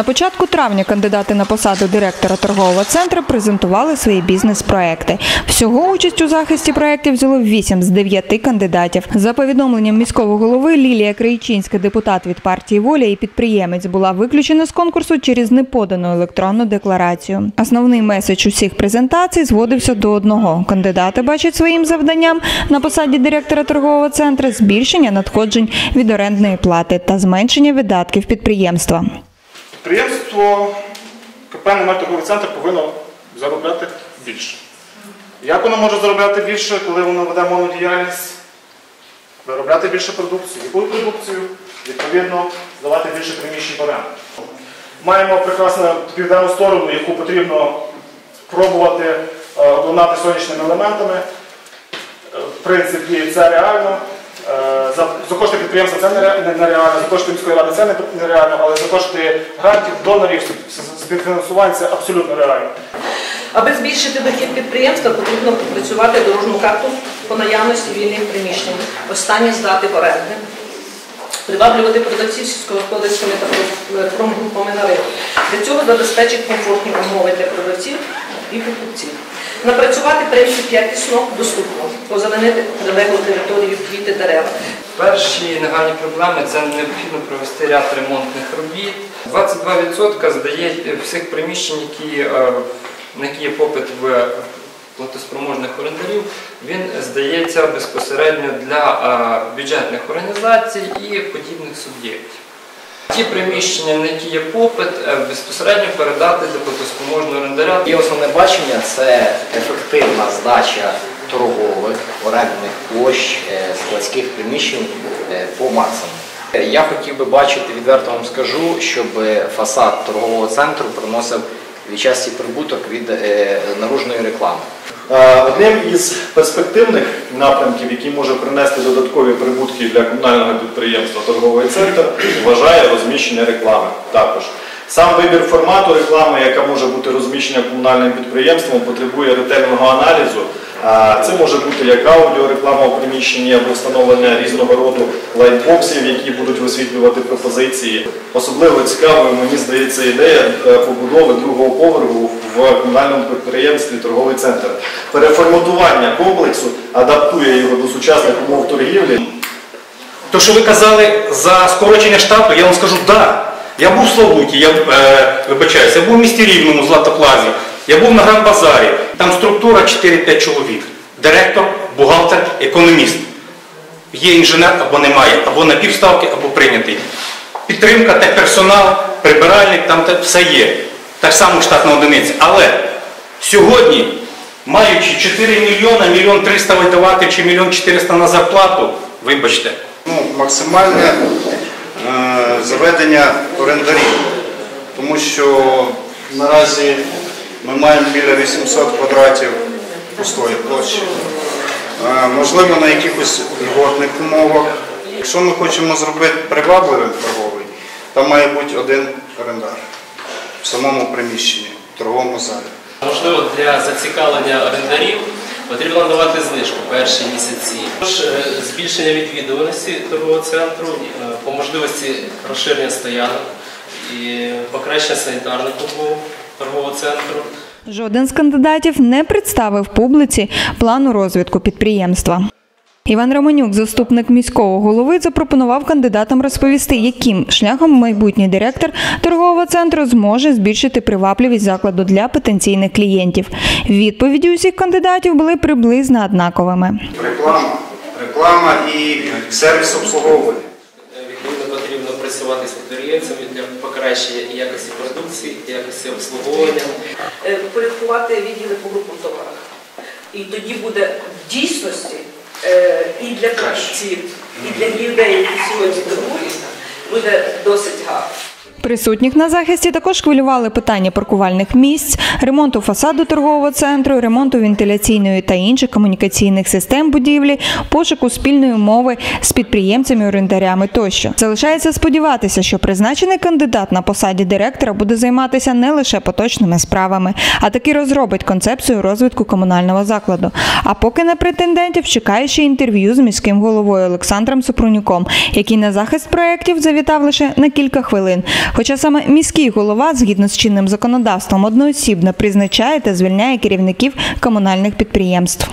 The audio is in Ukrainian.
На початку травня кандидати на посаду директора торгового центру презентували свої бізнес-проекти. Всього участь у захисті проєктів взяло 8 з 9 кандидатів. За повідомленням міського голови Лілія Крайчинська, депутат від партії Воля і підприємець, була виключена з конкурсу через неподану електронну декларацію. Основний меседж усіх презентацій зводився до одного: кандидати бачать своїм завданням на посаді директора торгового центру збільшення надходжень від орендної плати та зменшення видатків підприємства. Підприємство КП «Немет торговий центр повинно заробляти більше. Як воно може заробляти більше, коли воно веде монодіяльність? Виробляти більше продукції. Яку продукцію? Відповідно, здавати більше приміщень в оренду. Маємо прекрасну південну сторону, яку потрібно пробувати е, обладнати сонячними елементами. Е, В принципі, це реально. Е, За, за кошти підприємства це нереально, за кошти міської ради це нереально, але за кошти грантів, донорів, співфінансувань це абсолютно реально. Аби збільшити дохід підприємства, потрібно працювати дорожню карту по наявності вільних приміщень, останні здати в оренди, приваблювати продавців сільськогосподарськими та промгрупами на ринок. Для цього забезпечить комфортні умови для продавців і покупців. Напрацювати принцип якісно, доступно, озеленити прилеглу територію, квіти, дерева. Перші нагальні проблеми це необхідно провести ряд ремонтних робіт. 22% здає всіх приміщень, які, е, на які є попит в платоспроможних орендарів, він здається безпосередньо для е, бюджетних організацій і подібних суб'єктів. Ті приміщення, на які є попит, е, безпосередньо передати до платоспроможного орендаря. І основне бачення це ефективна здача торгових орендних площ е, складських приміщень е, по максимуму. Я хотів би бачити, відверто вам скажу, щоб фасад торгового центру приносив відчасті прибуток від наружної реклами. Е, Одним із перспективних напрямків, який може принести додаткові прибутки для комунального підприємства торговий центр, вважає розміщення реклами. Також сам вибір формату реклами, яка може бути розміщена комунальним підприємством, потребує ретельного аналізу. Це може бути як аудіореклама у приміщенні або встановлення різного роду лайтбоксів, які будуть висвітлювати пропозиції. Особливо цікавою, мені здається, ідея е, побудови другого поверху в комунальному підприємстві торговий центр. Переформатування комплексу адаптує його до сучасних умов торгівлі. То, що ви казали за скорочення штату, я вам скажу да. Я був в Славуті, я е, вибачаюся, я був в місті Рівному, Златоплазі, я був на Гранд-базарі. Там структура 4-5 чоловік. Директор, бухгалтер, економіст. Є інженер або немає, або на півставки, або прийнятий. Підтримка, та персонал, прибиральник, там те все є. Так само штатна одиниця. Але сьогодні, маючи 4 мільйона, мільйон 300 видавати чи мільйон 400 на зарплату, вибачте, ну, максимальне е, заведення орендарів, тому що наразі ми маємо біля 800 квадратів пустої площі. Е, можливо, на якихось льготних умовах. Якщо ми хочемо зробити привабливим торговий, там має бути один орендар в самому приміщенні, в торговому залі. Можливо, для зацікавлення орендарів потрібно надавати знижку перші місяці. Також е, збільшення відвідуваності торгового центру, е, по можливості розширення стоянок і покращення санітарних умов торгового центру. Жоден з кандидатів не представив публіці плану розвитку підприємства. Іван Романюк, заступник міського голови, запропонував кандидатам розповісти, яким шляхом майбутній директор торгового центру зможе збільшити привабливість закладу для потенційних клієнтів. Відповіді усіх кандидатів були приблизно однаковими. Реклама, реклама і сервіс обслуговування. Е, працювати з підприємцями для покращення і якості продукції, і якості обслуговування. Порядкувати Упорядкувати відділи по групам товарах. І тоді буде в дійсності е, і для покупців, і для людей, які сьогодні торгують, буде. Присутніх на захисті також хвилювали питання паркувальних місць, ремонту фасаду торгового центру, ремонту вентиляційної та інших комунікаційних систем будівлі, пошуку спільної мови з підприємцями, орендарями тощо. Залишається сподіватися, що призначений кандидат на посаді директора буде займатися не лише поточними справами, а таки розробить концепцію розвитку комунального закладу. А поки на претендентів чекає ще інтерв'ю з міським головою Олександром Супрунюком, який на захист проєктів завітав лише на кілька хвилин. Хоча саме міський голова, згідно з чинним законодавством, одноосібно призначає та звільняє керівників комунальних підприємств.